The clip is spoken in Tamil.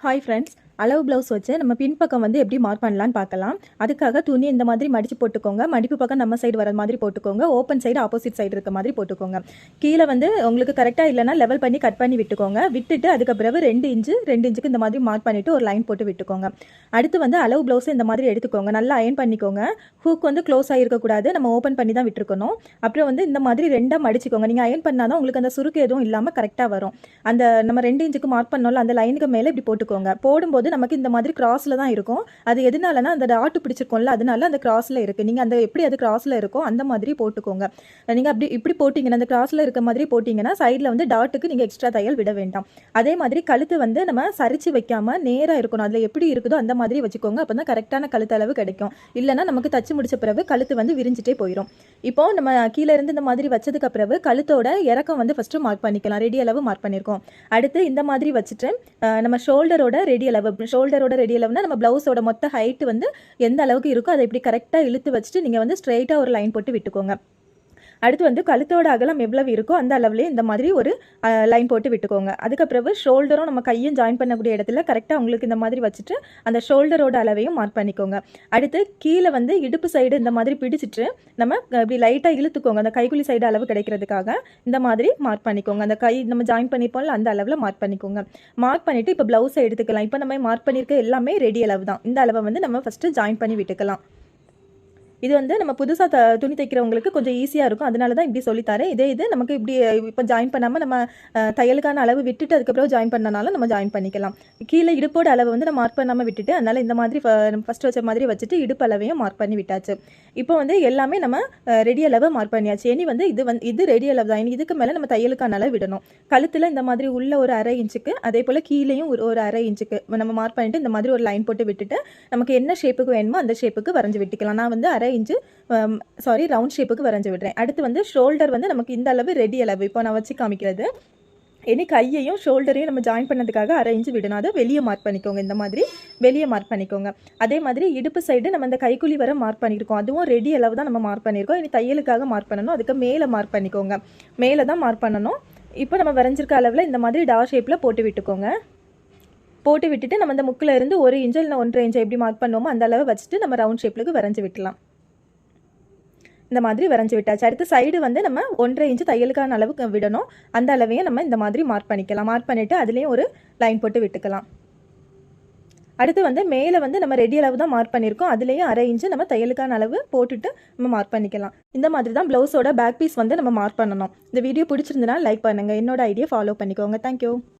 ஹாய் ஃப்ரெண்ட்ஸ் அளவு ப்ளவுஸ் வச்சு நம்ம பின்பக்கம் வந்து எப்படி மார்க் பண்ணலான்னு பார்க்கலாம். அதுக்காக துணி இந்த மாதிரி மடித்து போட்டுக்கோங்க. மடிப்பு பக்கம் நம்ம சைடு வர மாதிரி போட்டுக்கோங்க. ஓப்பன் சைடு ஆப்போசிட் சைடு இருக்க மாதிரி போட்டுக்கோங்க. கீழே வந்து உங்களுக்கு கரெக்டாக இல்லைனா லெவல் பண்ணி கட் பண்ணி விட்டுக்கோங்க. விட்டுட்டு அதுக்கு பிறகு ரெண்டு இன்ச்சு ரெண்டு இன்ச்சுக்கு இந்த மாதிரி மார்க் பண்ணிவிட்டு ஒரு லைன் போட்டு விட்டுக்கோங்க. அடுத்து வந்து அளவு ப்ளவுஸ் இந்த மாதிரி எடுத்துக்கோங்க. நல்லா அயன் பண்ணிக்கோங்க. ஹூக் வந்து க்ளோஸ் ஆகிருக்கக்கூடாது நம்ம ஓப்பன் பண்ணி தான் விட்டுருக்கணும். அப்புறம் வந்து இந்த மாதிரி ரெண்டாக மடிச்சுக்கோங்க. நீங்கள் அயன் பண்ணால் தான் உங்களுக்கு அந்த சுருக்கு எதுவும் இல்லாமல் கரெக்டாக வரும். அந்த நம்ம ரெண்டு இன்ச்சுக்கு மார்க் பண்ணோம்ல அந்த லைனுக்கு மேலே இப்படி போட்டுக்கோங்க. போடும்போது நமக்கு இந்த மாதிரி கிராஸில் தான் இருக்கும். அது எதனாலனா அந்த டாட்டு பிடிச்சிருக்கோம்ல அதனால அந்த கிராஸில் இருக்குது நீங்கள் அந்த எப்படி அது கிராஸில் இருக்கோ அந்த மாதிரி போட்டுக்கோங்க. நீங்கள் அப்படி இப்படி போட்டிங்கன்னா அந்த கிராஸில் இருக்க மாதிரி போட்டிங்கன்னா சைடில் வந்து டாட்டுக்கு நீங்கள் எக்ஸ்ட்ரா தையல் விட வேண்டாம். அதே மாதிரி கழுத்து வந்து நம்ம சரிச்சு வைக்காமல் நேராக இருக்கணும். அதில் எப்படி இருக்குதோ அந்த மாதிரி வச்சுக்கோங்க. அப்போ தான் கரெக்டான கழுத்தளவு கிடைக்கும். இல்லைனா நமக்கு தச்சு முடிச்ச பிறகு கழுத்து வந்து விரிஞ்சிட்டே போயிடும் இப்போ நம்ம கீழே இருந்து இந்த மாதிரி வச்சதுக்கு பிறகு கழுத்தோட இறக்கம் வந்து ஃபஸ்ட்டு மார்க் பண்ணிக்கலாம். ரெடி அளவு மார்க் பண்ணியிருக்கோம் அடுத்து இந்த மாதிரி வச்சுட்டு நம்ம ஷோல்டரோட ரெடி அளவு ஷோல்டரோட ரெடி அளவுனா நம்ம ப்ளவுஸோட மொத்த ஹைட் வந்து எந்த அளவுக்கு இருக்கோ அதை இப்படி கரெக்டாக இழுத்து வச்சுட்டு நீங்கள் வந்து ஸ்ட்ரைட்டாக ஒரு லைன் போட்டு விட்டுக்கோங்க. அடுத்து வந்து கழுத்தோட அகலம் எவ்வளவு இருக்கோ அந்த அளவுலேயே இந்த மாதிரி ஒரு லைன் போட்டு விட்டுக்கோங்க. அதுக்கப்புறம் ஷோல்டரும் நம்ம கையும் ஜாயின் பண்ணக்கூடிய இடத்துல கரெக்டாக உங்களுக்கு இந்த மாதிரி வச்சுட்டு அந்த ஷோல்டரோட அளவையும் மார்க் பண்ணிக்கோங்க. அடுத்து கீழே வந்து இடுப்பு சைடு இந்த மாதிரி பிடிச்சிட்டு நம்ம இப்படி லைட்டாக இழுத்துக்கோங்க. அந்த கைக்குழி சைடு அளவு கிடைக்கிறதுக்காக இந்த மாதிரி மார்க் பண்ணிக்கோங்க. அந்த கை நம்ம ஜாயின் பண்ணிப்போம்ல அந்த அளவில் மார்க் பண்ணிக்கோங்க. மார்க் பண்ணிவிட்டு இப்போ ப்ளவுஸை எடுத்துக்கலாம். இப்போ நம்ம மார்க் பண்ணியிருக்க எல்லாமே ரெடி அளவு தான் இந்த அளவை வந்து நம்ம ஃபஸ்ட்டு ஜாயின் பண்ணி விட்டுக்கலாம். இது வந்து நம்ம புதுசாக த துணி தைக்கிறவங்களுக்கு கொஞ்சம் ஈஸியாக இருக்கும். அதனால தான் இப்படி சொல்லித்தரேன் இதே இது நமக்கு இப்படி இப்போ ஜாயின் பண்ணாமல் நம்ம தையலுக்கான அளவு விட்டுட்டு அதுக்கப்புறம் ஜாயின் பண்ணனாலும் நம்ம ஜாயின் பண்ணிக்கலாம். கீழே இடுப்போட அளவு வந்து நம்ம மார்க் பண்ணாமல் விட்டுட்டு அதனால் இந்த மாதிரி ஃபஸ்ட் வச்ச மாதிரி வச்சுட்டு இடுப்பு அளவையும் மார்க் பண்ணி விட்டாச்சு. இப்போ வந்து எல்லாமே நம்ம ரெடி அளவு மார்க் பண்ணியாச்சு. இனி வந்து இது வந்து இது ரெடி அளவு தான். இனி இதுக்கு மேலே நம்ம தையலுக்கான அளவு விடணும். கழுத்தில் இந்த மாதிரி உள்ள ஒரு அரை இன்ச்சுக்கு அதே போல் கீழேயும் ஒரு ஒரு அரை இன்ச்சுக்கு நம்ம மார்க் பண்ணிட்டு இந்த மாதிரி ஒரு லைன் போட்டு விட்டுட்டு நமக்கு என்ன ஷேப்புக்கு வேணுமோ அந்த ஷேப்புக்கு வரைஞ்சி விட்டுக்கலாம். நான் வந்து அரை இன்ச்சு சாரி um, ரவுண்ட் ஷேப்புக்கு வரைஞ்சி விடுறேன். அடுத்து வந்து ஷோல்டர் வந்து நமக்கு இந்த அளவு ரெடி அளவு. இப்போ நான் வச்சு காமிக்கிறது. இனி கையையும் ஷோல்டரையும் நம்ம ஜாயின் பண்ணதுக்காக அரை இன்ச்சு விடணும். அதை வெளியே மார்க் பண்ணிக்கோங்க. இந்த மாதிரி வெளியே மார்க் பண்ணிக்கோங்க. அதே மாதிரி இடுப்பு சைடு நம்ம இந்த கைக்குழி வர மார்க் பண்ணியிருக்கோம் அதுவும் ரெடி அளவு தான் நம்ம மார்க் பண்ணியிருக்கோம் இனி தையலுக்காக மார்க் பண்ணணும். அதுக்கு மேலே மார்க் பண்ணிக்கோங்க. மேலே தான் மார்க் பண்ணணும். இப்போ நம்ம வரைஞ்சிருக்க அளவில் இந்த மாதிரி டா ஷேப்பில் போட்டு விட்டுக்கோங்க. போட்டு விட்டுட்டு நம்ம இந்த முக்கில் இருந்து ஒரு இன்ச்சு இல்லை ஒன்றரை இன்ச்சு எப்படி மார்க் பண்ணுவோமோ அந்த அளவு வச்சுட்டு நம்ம ரவுண்ட் ஷேப்புக்கு வரைஞ்சி விட்டலாம் இந்த மாதிரி வரைஞ்சி விட்டாச்சு. அடுத்து சைடு வந்து நம்ம ஒன்றரை இன்ச்சு தையலுக்கான அளவுக்கு விடணும். அந்த அளவையும் நம்ம இந்த மாதிரி மார்க் பண்ணிக்கலாம். மார்க் பண்ணிவிட்டு அதுலேயும் ஒரு லைன் போட்டு விட்டுக்கலாம். அடுத்து வந்து மேலே வந்து நம்ம ரெடி அளவு தான் மார்க் பண்ணியிருக்கோம். அதுலேயும் அரை இன்ச்சு நம்ம தையலுக்கான அளவு போட்டுட்டு நம்ம மார்க் பண்ணிக்கலாம். இந்த மாதிரி தான் ப்ளவுஸோட பேக் பீஸ் வந்து நம்ம மார்க் பண்ணணும். இந்த வீடியோ பிடிச்சிருந்தனா லைக் பண்ணுங்கள் என்னோட ஐடியா ஃபாலோ பண்ணிக்கோங்க. தேங்க்யூ